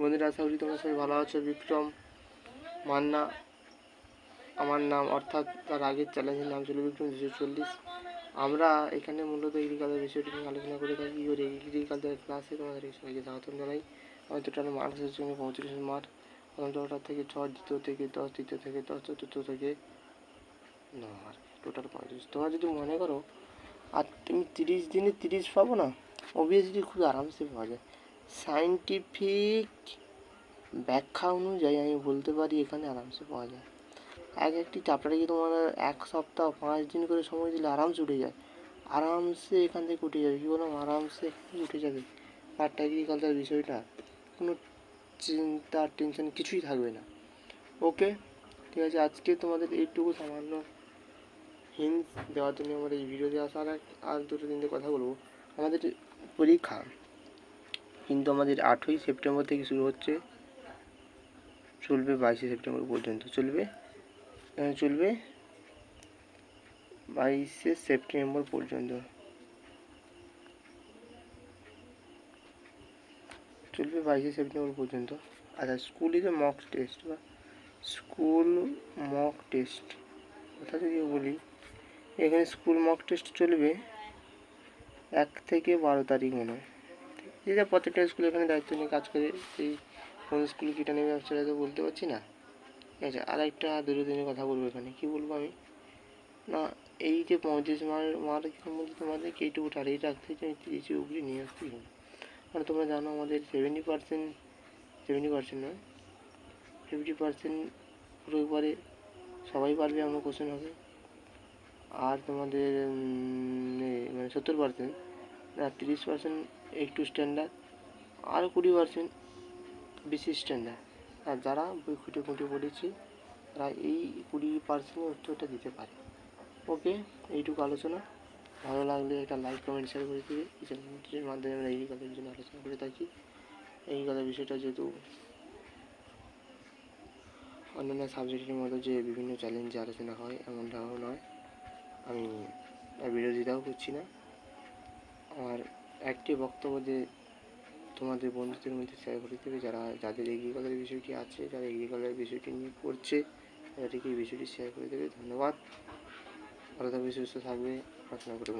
বন্ধুরা আশা করি তোমরা সবাই ভালো আছো। বিক্রম, মান্না, আমার নাম অর্থাৎ তার আগের চ্যালেঞ্জের নাম ছিল বিক্রম দুশো চল্লিশ। আমরা এখানে মূলত এগ্রিকালচার বিষয়টি নিয়ে আলোচনা করে থাকি। ওর এগ্রিকালচার ক্লাসে তোমাদের সবাইকে স্বাগতম জানাই। আমাদের টোটাল আছে সঙ্গে পঁয়ত্রিশ মাঠ। প্রথম চৌঠার থেকে ছ দ্বিতীয় থেকে দশ দ্বিতীয় থেকে দশ, চতুর্থ থেকে না টোটাল পঁয়ত্রিশ। তোমরা যদি মনে করো আর তুমি তিরিশ দিনে তিরিশ পাবো না অবভিয়াসলি খুব আরামসে পাওয়া যায়। সাইন্টিফিক ব্যাখ্যা অনুযায়ী আমি বলতে পারি এখানে আরামসে পাওয়া যায়। এক একটি চাপটা চ্যাপ্টারে তোমার এক সপ্তাহ পাঁচ দিন করে সময় দিলে আরামসে উঠে যায়। আরামসে এখান থেকে উঠে যাবে। কী বললাম? আরামসে উঠে যাবে। পার্ট এগ্রিকালচার বিষয়টা কোনো চিন্তা টেনশন কিছুই থাকবে না। ওকে ঠিক আছে, আজকে তোমাদের এইটুকু সামান্য হিন্স দেওয়ার জন্য আমার এই ভিডিওতে আসার এক আর দুটো দিনতে কথা বলব। আমাদের পরীক্ষা কিন্তু আমাদের আটই সেপ্টেম্বর থেকে শুরু হচ্ছে। চলবে বাইশে সেপ্টেম্বর পর্যন্ত। চলবে? চলবে বাইশে সেপ্টেম্বর পর্যন্ত। চলবে বাইশে সেপ্টেম্বর পর্যন্ত। আচ্ছা স্কুলে যে মক টেস্ট বা স্কুল মক টেস্ট কথা যদি বলি, এখানে স্কুল মক টেস্ট চলবে এক থেকে বারো তারিখ মনে হয়। যে যা প্রত্যেকটা স্কুল এখানে দায়িত্ব নিয়ে কাজ করে সেই কোন স্কুল কীটা নেবে সেটা তো বলতে পারছি না। ঠিক আছে আর একটা দুটো কথা বলব এখানে, কী বলব আমি? না, এই যে পঁয়ত্রিশ মার মার্কের মধ্যে তোমাদের? এইটুকু টার্গেট রাখতে আমি তিরিশে উপরে নিয়ে আসতেই হবে কারণ তোমরা জানো আমাদের সেভেন্টি পার্সেন্ট সেভেন্টি পার্সেন্ট নয় ফিফটি পার্সেন্ট পুরো এবারে সবাই পারবে এমন কোশ্চেন হবে। আর তোমাদের মানে সত্তর পার্সেন্ট আর তিরিশ পার্সেন্ট একটু স্ট্যান্ডার্ড আর কুড়ি পার্সেন্ট বেশি স্ট্যান্ডার্ড আর যারা বই খুঁটে খুঁটে পড়েছে, তারা এই কুড়ি পার্সেন্টের উত্তরটা দিতে পারে। ওকে এইটুকু আলোচনা। ভালো লাগলে একটা লাইক কমেন্ট শেয়ার করে দেবে। চ্যানেলটির মাধ্যমে আমরা এই কথার জন্য আলোচনা করে থাকি। এই কথা বিষয়টা যেহেতু অন্যান্য সাবজেক্টের মতো যে বিভিন্ন চ্যালেঞ্জে আলোচনা হয়, এমনটাও নয়। আমি বিরোধিতাও করছি না। আমার একটি বক্তব্য যে তোমাদের বন্ধুদের মধ্যে শেয়ার করে দেবে, যারা, যাদের এগ্রিকালচার বিষয়টি আছে, যারা এগ্রিকালচার বিষয়টি নিয়ে পড়ছে, তাদেরকে এই বিষয়টি শেয়ার করে দেবে। ধন্যবাদ। ভালো থাকবে, সুস্থ থাকবে। পড়াশোনা করে